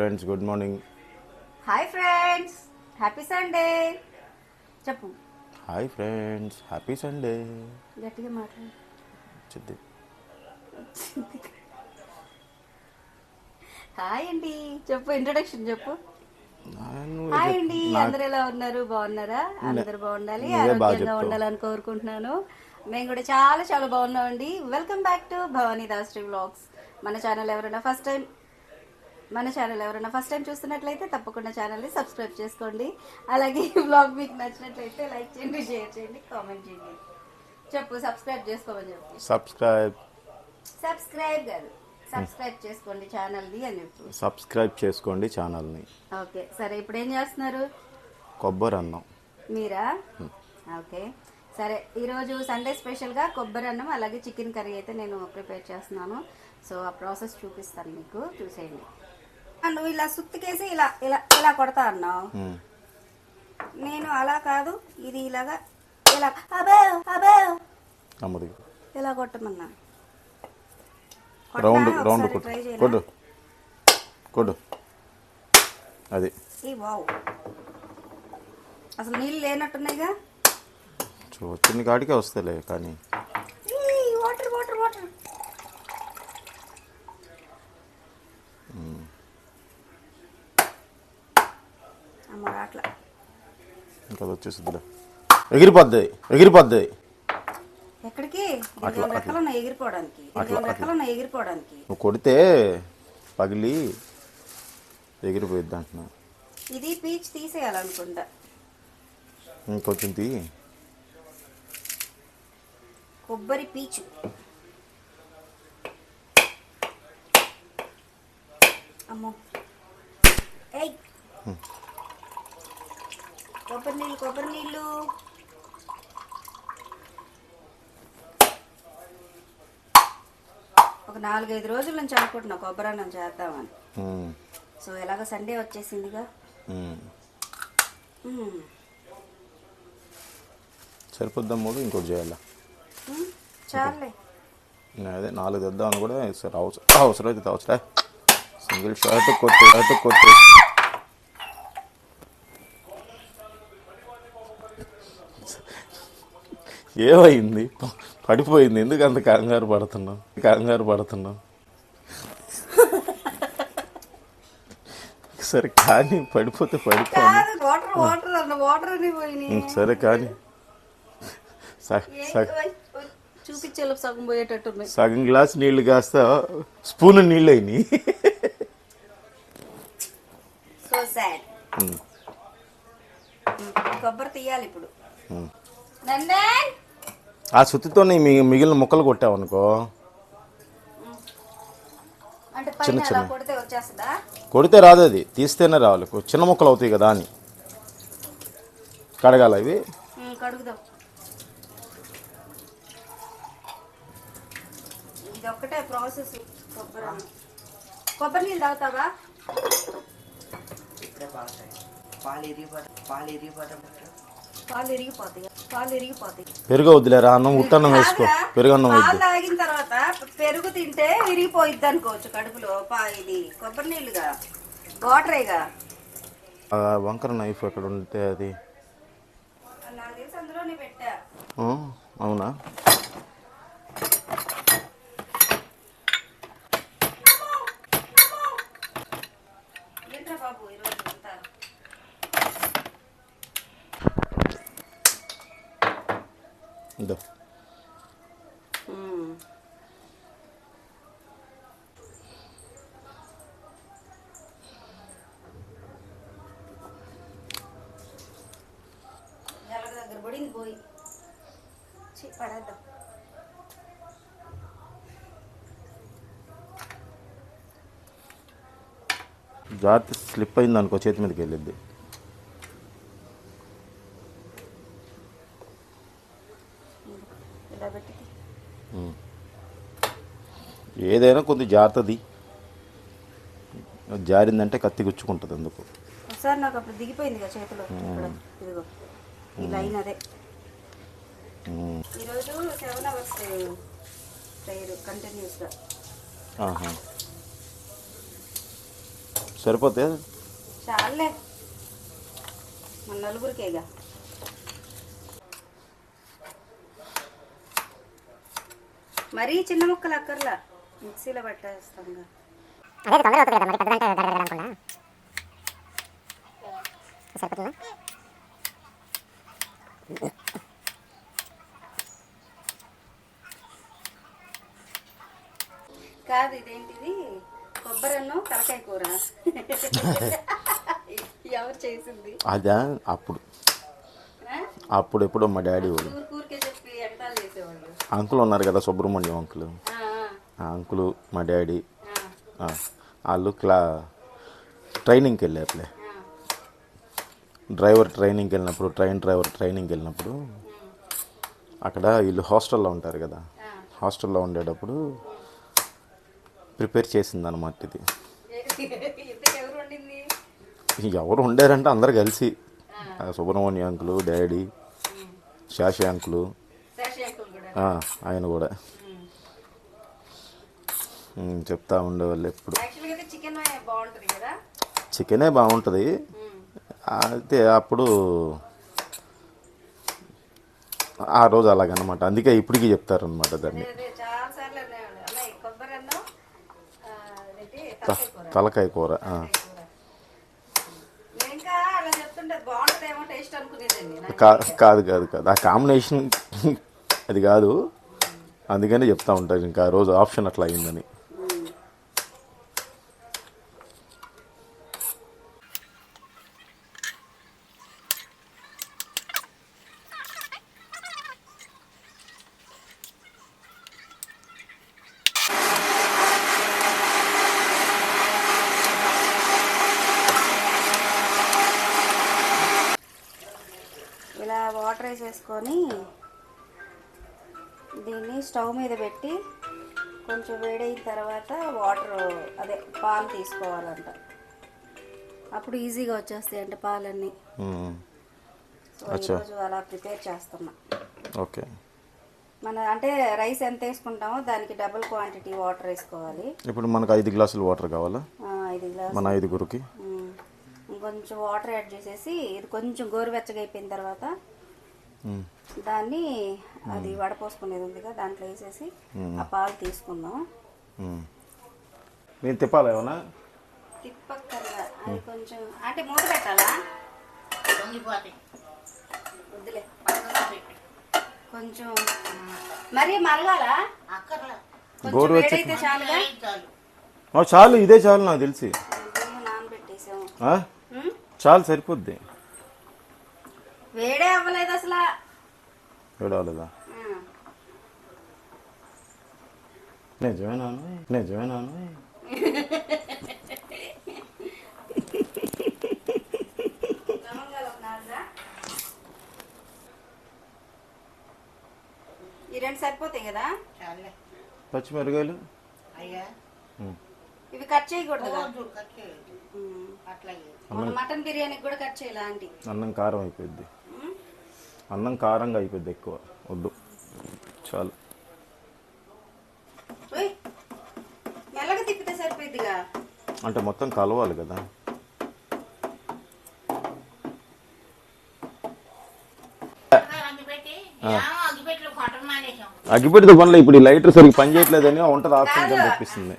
Friends good morning hi friends happy Sunday చెప్పు. Hi friends happy Sunday గట్టిగా మాట్లాడు. చిద్ది. Hi అండి చెప్పు ఇంట్రొడక్షన్ చెప్పు. హాయ్. అండి అందరు ఎలా ఉన్నారు? బాగున్నారా? అందరు బాగుండాలి. ఆరోగ్యంగా. ఉండాలని కోరుకుంటున్నాను. మేము కూడా చాలా చాలా బాగున్నామండి. వెల్కమ్ బ్యాక్ టు భవానీ దాస్ట్రీ వ్లాగ్స్ మన ఛానల్ ఎవరైనా ఫస్ట్ టైం మన ఛానల్ ఎవరైనా ఫస్ట్ టైం చూస్తున్నట్లయితే తప్పకుండా ఛానల్ని సబ్స్క్రైబ్ చేసుకోండి. అలాగే ఈ వ్లాగ్ మీకు నచ్చినట్లయితే లైక్ చేయండి షేర్ చేయండి కామెంట్ చేయండి. చెప్పు సబ్స్క్రైబ్ చేసుకోమని చెప్పు. సబ్స్క్రైబ్ సబ్స్క్రైబ్ కాదు సబ్స్క్రైబ్ చేసుకోండి ఛానల్ని అని చెప్పు. సబ్స్క్రైబ్ చేసుకోండి ఛానల్ని ఓకే సరే ఇప్పుడు ఏం చేస్తున్నారు? కొబ్బరి అన్నం. మీరా? ఓకే సరే ఈరోజు సండే స్పెషల్గా కొబ్బరి అన్నం అలాగే చికెన్ కర్రీ అయితే నేను ప్రిపేర్ చేస్తున్నాను. సో ఆ ప్రాసెస్ చూపిస్తాను మీకు. చూసేయండి. నువ్వు ఇలా సుత్తికేసి ఇలా ఇలా ఇలా కొడతా అన్నావు. నేను అలా కాదు ఇది ఇలాగా ఇలా అబే అబే. ఇలా కొట్టమన్నా. రౌండ్? రౌండ్ కొట్టు. అది. ఈ వావ్. అసలు నీళ్ళు లేనట్టున్నాయిగా? చూ చిన్న కాడికే వస్తలే కానీ ఈ వాటర్ వాటర్ వాటర్ అమ్మ అట్లా ఇంకా వచ్చేసిద్దిలే ఎగిరిపోద్ది ఎగిరిపోద్ది. ఎక్కడికి? అట్లా, రెండు రెక్కలు ఉన్నాయి ఎగిరిపోవడానికి. అట్లా, రెండు రెక్కలు ఉన్నాయి ఎగిరిపోవడానికి. నువ్వు కొడితే పగిలి ఎగిరిపోయిద్ది అంటున్నా. ఇది పీచ్ తీసేయాలనుకుంటా. ఇంకొంచెం తీ. కొబ్బరి పీచు. అమ్మో. ఏయ్. కొబ్బరి నీళ్ళు కొబ్బరి నీళ్ళు. ఒక నాలుగైదు రోజుల నుంచి అనుకుంటున్నా కొబ్బరి అన్నం చేద్దామని. సో ఎలాగో సండే వచ్చేసిందిగా. సరిపోద్దాం మూడు? ఇంకోటి చేయాలా? నేను అదే నాలుగు తెద్దామని కూడా సరే అవసరం అవసరం అయితే అవసరం సింగిల్ షాట్ కొట్టి షాట్ కొట్టి. ఏమైంది? పడిపోయింది. ఎందుకు అంత కంగారు పడుతున్నావు? కంగారు పడుతున్నావు? సరే కానీ పడిపోతే పడిపోయింది సరే కానీ సగం గ్లాస్ నీళ్ళు కాస్త స్పూన్ నీళ్ళు అయినాయి. కొబ్బరి తీయాలి ఇప్పుడు. నందన్! ఆ సుత్తితోనే మీ మిగిలిన ముక్కలు కొట్టావనుకో. చిన్న చిన్న. కొడితే వచ్చేస్తుందా? కొడితే రాదు అది. తీస్తేనే రావాలి. కొ- చిన్న ముక్కలు అవుతాయి కదా అని. కడగాల ఇవి? కొబ్బరి నీళ్ళు. తాగుతావా? పాలు పాలు ఇరిగిపోవడం పాలు ఇరిగిపోతాయి పాలు ఇరిగిపోతాయి? పెరుగు వద్దులేరా అన్నం ఉట్టన్నం వేసుకో. పెరుగన్నం పాలు వద్దు తాగిన తర్వాత పెరుగు తింటే విరిగిపోయిద్ది అనుకోవచ్చు కడుపులో పా ఇది కొబ్బరి నీళ్ళుగా వాటరేగా. వంకర నైఫ్ ఎక్కడ ఉంటే అది అందులోనే పెట్టా. అవునా ఏంట్రా బాబు ఈరోజు అంతా పడింది పోయి. పడేద్దాం. జాగ్రత్త స్లిప్ అయింది అనుకో చేతి మీదకి వెళ్ళిద్ది ఇలా పెట్టి ఏదైనా కొంచెం జాగ్రత్తది జారిందంటే కత్తి గుచ్చుకుంటుంది అందుకు. ఒకసారి నాకు అప్పుడు దిగిపోయింది కదా చేతిలో ఇక్కడ ఇదిగో. ఈ లైన్ అదే. ఉమ్, ఈరోజు సెవెన్ అవర్స్ ప్రేయర్ కంటిన్యూస్గా. ఆహా. సరిపోతే? చాలే మన నలుగురికేగా. మరీ చిన్న ముక్కలు అక్కర్లా. మిక్సీలో పట్టేస్తాంగా అదే తొందరగా అవుతుంది కదా మరి పెద్దదంటే దడదడ అనుకున్నా సరిపోతుందా? కాదు ఇదేంటిది? కొబ్బరన్ను తలకాయ కూర. ఎవరు చేసింది? అదా అప్పుడు? అప్పుడు ఎప్పుడో మా డాడీ వాళ్ళు. ఊరికే చెప్పి అంకుల్ ఉన్నారు కదా సుబ్రహ్మణ్యం అంకుల్. అంకుల్ మా డాడీ వాళ్ళు క్లా ట్రైనింగ్కి వెళ్ళారులే. డ్రైవర్ ట్రైనింగ్కి వెళ్ళినప్పుడు ట్రైన్ డ్రైవర్ ట్రైనింగ్కి వెళ్ళినప్పుడు అక్కడ వీళ్ళు హాస్టల్లో ఉంటారు కదా. హాస్టల్లో ఉండేటప్పుడు ప్రిపేర్ చేసింది అనమాట ఇది. ఎవరు ఉండారంటే అందరు కలిసి. Subrahmanya uncle daddy Shashi uncle ఆయన కూడా. చెప్తా ఉండేవాళ్ళు ఎప్పుడు. చికెన్ బాగుంటుంది. అయితే అప్పుడు ఆ రోజు అలాగనమాట. అందుకే ఇప్పటికీ దాన్ని. అన్నం ఆ, అదేంటి తలకాయ కూర. కాదు కాదు కాదు. ఆ కాంబినేషన్ అది కాదు. అందుకనే చెప్తా ఉంటారు. ఇంకా ఆ రోజు ఆప్షన్ అట్లా అయిందని ఉమ్. ఇలా వాటర్ వేసేసుకొని దీన్ని స్టవ్ మీద పెట్టి కొంచెం వేడైన తర్వాత వాటర్ అదే పాలు తీసుకోవాలంట. అప్పుడు ఈజీగా వచ్చేస్తాయి అంటే పాలన్నీ. ఈరోజు అలా ప్రిపేర్ చేస్తున్నా. ఓకే. మన అంటే రైస్ ఎంత వేసుకుంటామో దానికి డబుల్ క్వాంటిటీ వాటర్ వేసుకోవాలి. ఇప్పుడు మనకు ఐదు గ్లాసులు వాటర్ కావాలా? ఐదు గ్లాస్ మన ఐదుగురికి. ఇంకొంచెం వాటర్ యాడ్ చేసేసి ఇది కొంచెం గోరువెచ్చగా అయిపోయిన తర్వాత దాన్ని అది వడపోసుకునేది ఉందిగా దాంట్లో వేసేసి ఆ పాలు తీసుకుందాం. ఉమ్. నేను తిప్పాలా ఏమన్నా? తిప్పక్కర్లా అది కొంచెం అంటే మూత పెట్టాలా? వద్దులే. కొంచెం మరి మరగాలా? కొంచెం గోరువెచ్చ- చాలు. ఇదే చాలు నాకు తెలిసి? చాలు సరిపోద్ది. వేడే అవ్వలేదు అసలు. లవంగాలు ఒక నాలుగా? ఈ రెండు సరిపోతాయి కదా? పచ్చిమిరకాయలు. ఇవి కట్ చేయకూడదు మటన్ బిర్యానీకి కూడా కట్ చేయాలి ఆంటీ? అన్నం కారం అయిపోద్ది ఉమ్? అన్నం కారంగా అయిపోద్ది ఎక్కువ. వద్దు. చాలు. అంటే మొత్తం కలవాలి కదా. అగ్గిపెట్టితో పనులు ఇప్పుడు ఈ లైటర్ సరిగ్గా పని చేయట్లేదని వంట ఆప్షన్ కింద. తెప్పిస్తుంది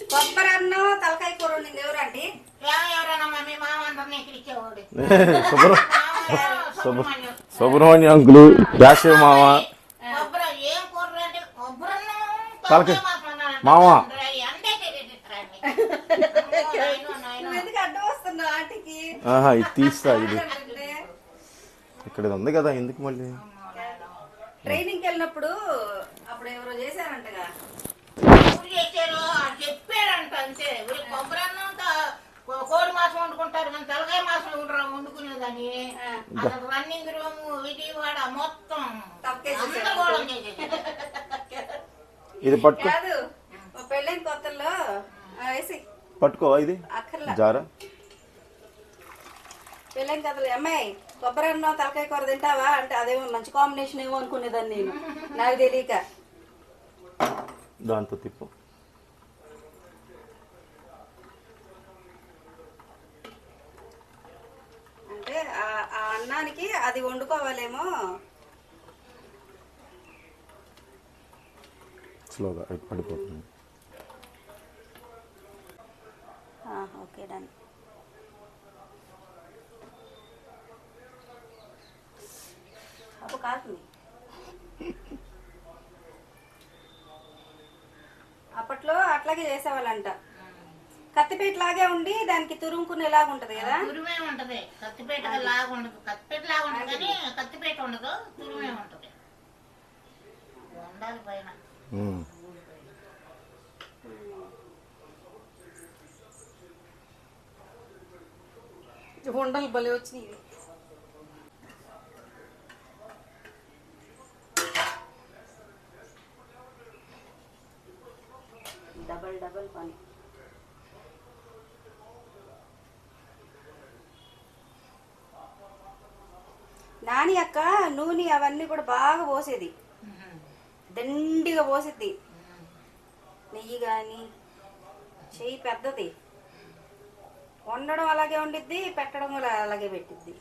కొబ్బరి అన్నం సుబ్రహ్మణ్యం అంకులు రాశివ మామ. తలకాయ. మామ. ఆహా ఇది తీస్తా ఇది. ఇక్కడ ఇది ఉంది కదా ఎందుకు మళ్ళీ? ట్రైనింగ్కి వెళ్ళినప్పుడు అప్పుడు ఎవరో చేశారంటగా? చెప్పాడంట అంతే. ఊరి కొబ్బరి అన్నం త- కో- కోడి మాసం వండుకుంటారు. మన తలకాయ మాసం వండురా వండుకునేదని అసలు రన్నింగ్ రూమ్ విజయవాడ మొత్తం ఇది పట్టుకో. మా పెళ్ళైన కొత్తల్లో ఆ, వేసి. పట్టుకో ఇది. అక్కర్లా. జారా. పెళ్ళైన కథలు అమ్మాయి కొబ్బరి అన్నం తలకాయ కూర తింటావా? అంటే అదేమో మంచి కాంబినేషన్ ఏమో అనుకునేదాన్ని నేను. నాకు తెలియక. దాంతో తిప్పు. ఉడకడానికి అది వండుకోవాలేమో. స్లోగా పడిపోతుంది. Okay done. అప్పుడు కాస్తుంది అప్పట్లో అట్లాగే చేసేవాళ్ళంట. కత్తిపీట లాగే ఉండి దానికి తురుముకునేలాగా ఉంటది కదా? తురుమే ఉంటది. కత్తిపేట లాగా ఉండదు. కత్తిపేట లాగా ఉండదు కానీ కత్తిపేట ఉండదు తురుమే ఉంటది. ఉండాలి పైన. ఉండలు భలే వచ్చినాయి. ఇవి. డబల్ డబల్ పని నాని అక్క నూనె అవన్నీ కూడా బాగా పోసేది. దండిగా పోసిద్ది. నెయ్యి కానీ చెయ్యి పెద్దది. వండడం అలాగే వండిద్ది పెట్టడం కూడా అలాగే పెట్టిద్ది.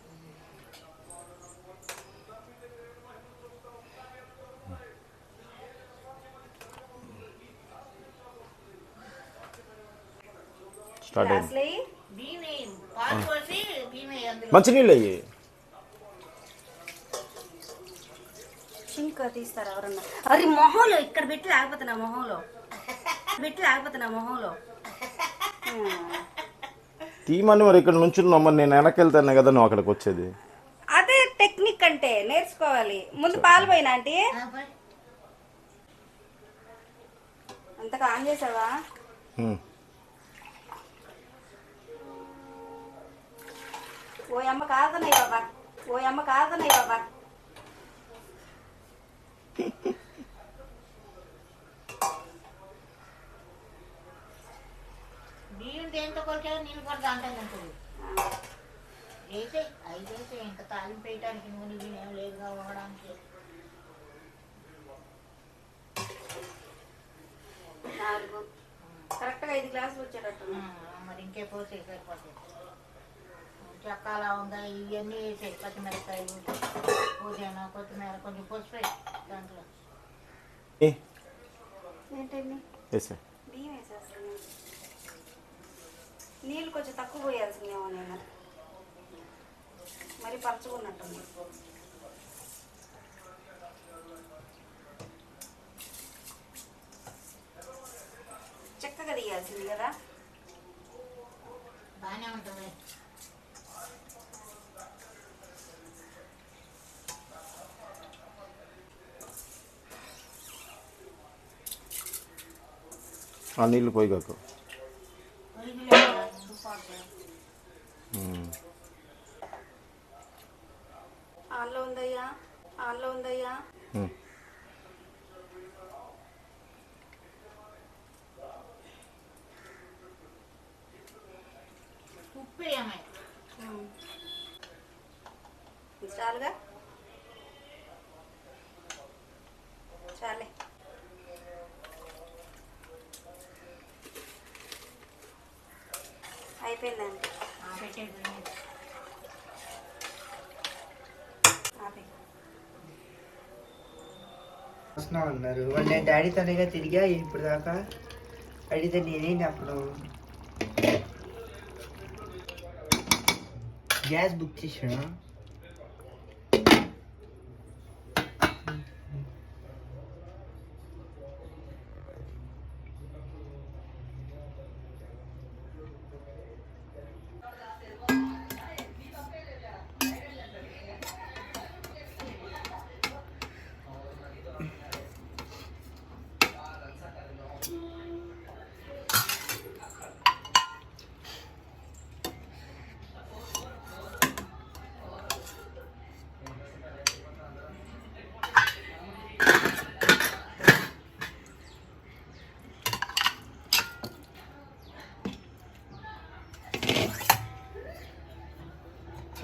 స్టార్ట్ అయింది అసలు బియ్యమే పాలు పోసి బియ్యమే అందులో మంచినీళ్ళు అయ్యి ఇంకా తీస్తారు ఎవరన్నా? అరే మొహంలో ఇక్కడ పెట్టి లేకపోతే నా మొహంలో. పెట్టి లేకపోతే నా మొహంలో. ఆ. తీయమని మరి ఇక్కడ నుంచి మరి నేను వెనక్కి వెళ్తానే కదా నువ్వు అక్కడికి వచ్చేది. అదే టెక్నిక్ అంటే నేర్చుకోవాలి. ముందు పాలు పోయినా ఆంటీ. అంతగా ఆన్ చేసావా. ఓ అమ్మ కాదన్నాయి బాబా. ఓ అమ్మ కాదన్నాయి బాబా. బియ్యం దేంతో కొలిచావు నీళ్ళు కూడా దాంట్లో ఉంటుంది ఐదు వేసే ఇంకా తాలింపు వేయటానికి నూనె ఏం లేదుగా వండడానికి నాలుగు. కరెక్ట్గా ఐదు గ్లాసులు వచ్చేటట్టు మరి ఇంకే పోసే సరిపోతుంది. చెక్క అలా ఉందా ఇవన్నీ వేసాయి పచ్చిమిరపకాయలు పుదీనా కొత్తిమీర కొంచెం పసుపు దాంట్లో. ఏ? ఏంటండి? బియ్యం నీళ్ళు కొంచెం తక్కువ పోయాల్సిందేమో నేను. మరి పరచుకున్నట్టుంది చక్కగా తీయాల్సింది కదా? బాగానే ఉంటుంది. ఆ నీళ్ళు పోయిగాకు ఉల్లిపాయలు ముందు పోతే. ఆన్లో ఉందయ్యా ఆన్లో ఉందయ్యా ఉప్పు వేయమే ఇది చాలుగా చాలే అయిపోయిందండి. పెట్టేది ఆపే వస్తున్నాం అన్నారు. వాళ్ళు నేను డాడీతోనేగా తిరిగా ఇప్పుడు దాకా అడిగితే నేనేం చెప్పను గ్యాస్ బుక్ చేసాను?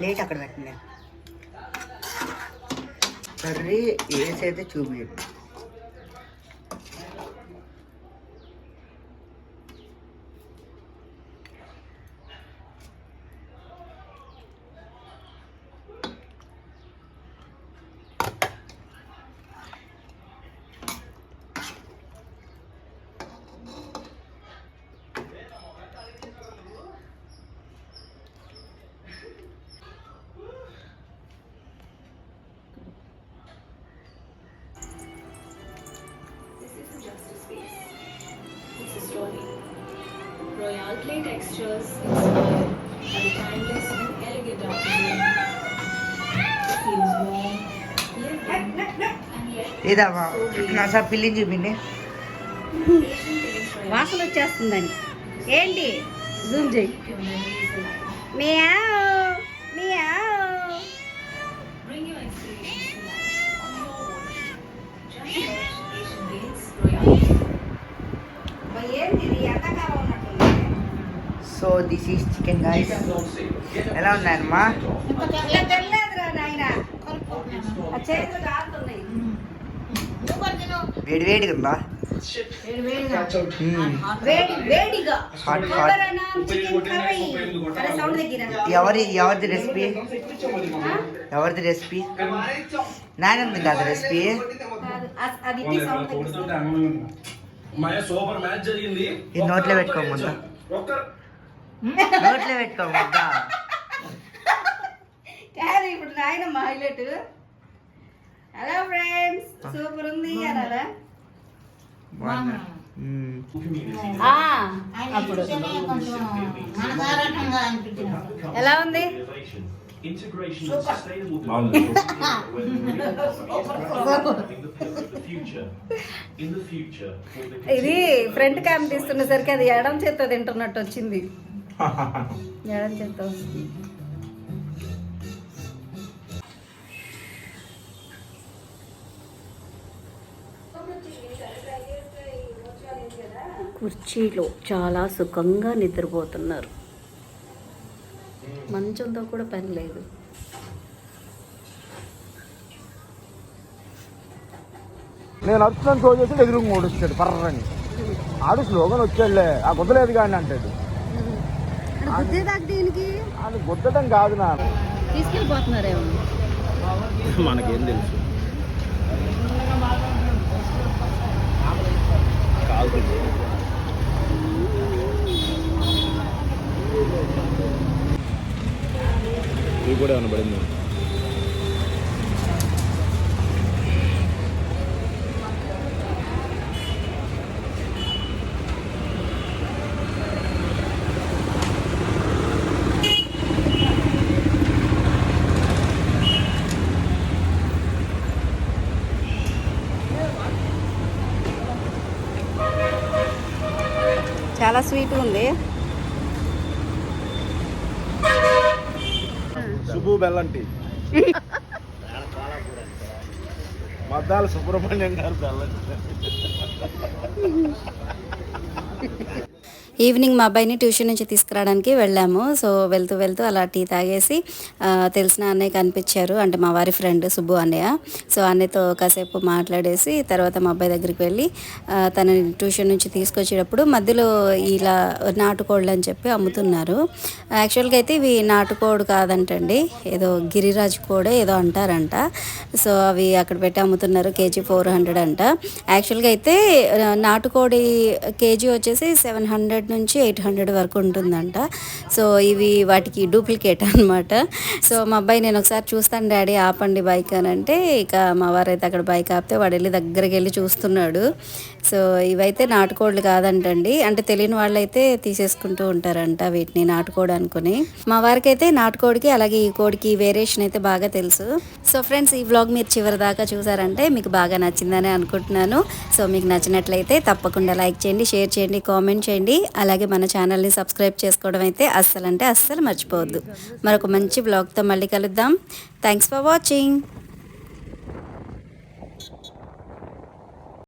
ప్లేట్ అక్కడ పెట్టండి. కర్రీ వేసి అయితే చూపించండి వేసైతే చూపించు play textures inspired by the timeless and elegant afternoon. It feels warm, ఏదమ్మా నా సార్ పిల్లిని చూపిండి వాసన వచ్చేస్తుందని ఏంటి జూమ్ చేయి your so this is chicken guys ఎలా ఉన్నాయమ్మా. వేడి వేడిగా ఉందా? ఎవరి ఎవరిది రెసిపీ? ఎవరిది రెసిపీ? నాయనది కాదు రెసిపీ. కాదు, అ- నోట్లో పెట్టుకోమందా కాదు ఇప్పుడు నాయనమ్మ హైలైట్. హలో ఫ్రెండ్స్ సూపర్ ఉంది అనిపించింది ఎలా ఉంది? ఇది ఫ్రంట్ క్యామ్ తీస్తున్నసరికి అది ఎడం చేత్తో తింటున్నట్టు వచ్చింది. వస్తుంది కుర్చీలో చాలా సుఖంగా నిద్రపోతున్నారు. మంచంతో కూడా పని లేదు. నేను అరుస్తున్నాను షో చేసి ఎదురు ఓడిస్తాడు పర్రని. ఆడు స్లోగన్ వచ్చాడులే ఆ గుద్దలేదు కానీ అంటాడు. అది గుద్దటం కాదు నా. తీసుకెళ్ళిపోతున్నారేమో. మనకేం తెలుసు. ఇది కూడా ఏమైనా పడింది చాలా స్వీట్ ఉంది. సుబ్బు బెల్లంటి మద్దాల సుబ్రహ్మణ్యం గారు బెల్లంటి ఈవినింగ్ మా అబ్బాయిని ట్యూషన్ నుంచి తీసుకురావడానికి వెళ్ళాము. సో వెళ్తూ వెళ్తూ అలా టీ తాగేసి తెలిసిన అన్నయ్య కనిపించారు. అంటే మా వారి ఫ్రెండ్ సుబ్బు అన్నయ్య. సో అన్నయ్యతో కాసేపు మాట్లాడేసి తర్వాత మా అబ్బాయి దగ్గరికి వెళ్ళి తనని ట్యూషన్ నుంచి తీసుకొచ్చేటప్పుడు మధ్యలో ఇలా నాటుకోళ్ళు అని చెప్పి అమ్ముతున్నారు. యాక్చువల్గా అయితే ఇవి నాటుకోడు కాదంటండి. ఏదో గిరిరాజు కోడే ఏదో అంటారంట. సో అవి అక్కడ పెట్టి అమ్ముతున్నారు. కేజీ ఫోర్ హండ్రెడ్ అంట. యాక్చువల్గా అయితే నాటుకోడి కేజీ వచ్చేసి సెవెన్ హండ్రెడ్ నుంచి ఎయిట్ హండ్రెడ్ వరకు ఉంటుందంట. సో ఇవి వాటికి డూప్లికేట్ అనమాట సో మా అబ్బాయి నేను ఒకసారి చూస్తాను డాడీ ఆపండి బైక్ అని అంటే ఇక మా వారైతే అక్కడ బైక్ ఆపితే వాడు వెళ్ళి దగ్గరికి వెళ్ళి చూస్తున్నాడు. సో ఇవైతే నాటుకోళ్ళు కాదంటండి. అంటే తెలియని వాళ్ళైతే తీసేసుకుంటూ ఉంటారంట వీటిని నాటుకోడు అనుకుని. మా వారికి అయితే నాటుకోడికి అలాగే ఈ కోడికి వేరియేషన్ అయితే బాగా తెలుసు. సో ఫ్రెండ్స్ ఈ వ్లాగ్ మీరు చివరి దాకా చూసారంటే మీకు బాగా నచ్చిందని అనుకుంటున్నాను. సో మీకు నచ్చినట్లయితే తప్పకుండా లైక్ చేయండి షేర్ చేయండి కామెంట్ చేయండి. అలాగే మన ఛానల్ని సబ్స్క్రైబ్ చేసుకోవడం అయితే అస్సలు అంటే అస్సలు మర్చిపోవద్దు. మరొక మంచి బ్లాగ్తో మళ్ళీ కలుద్దాం. Thanks for watching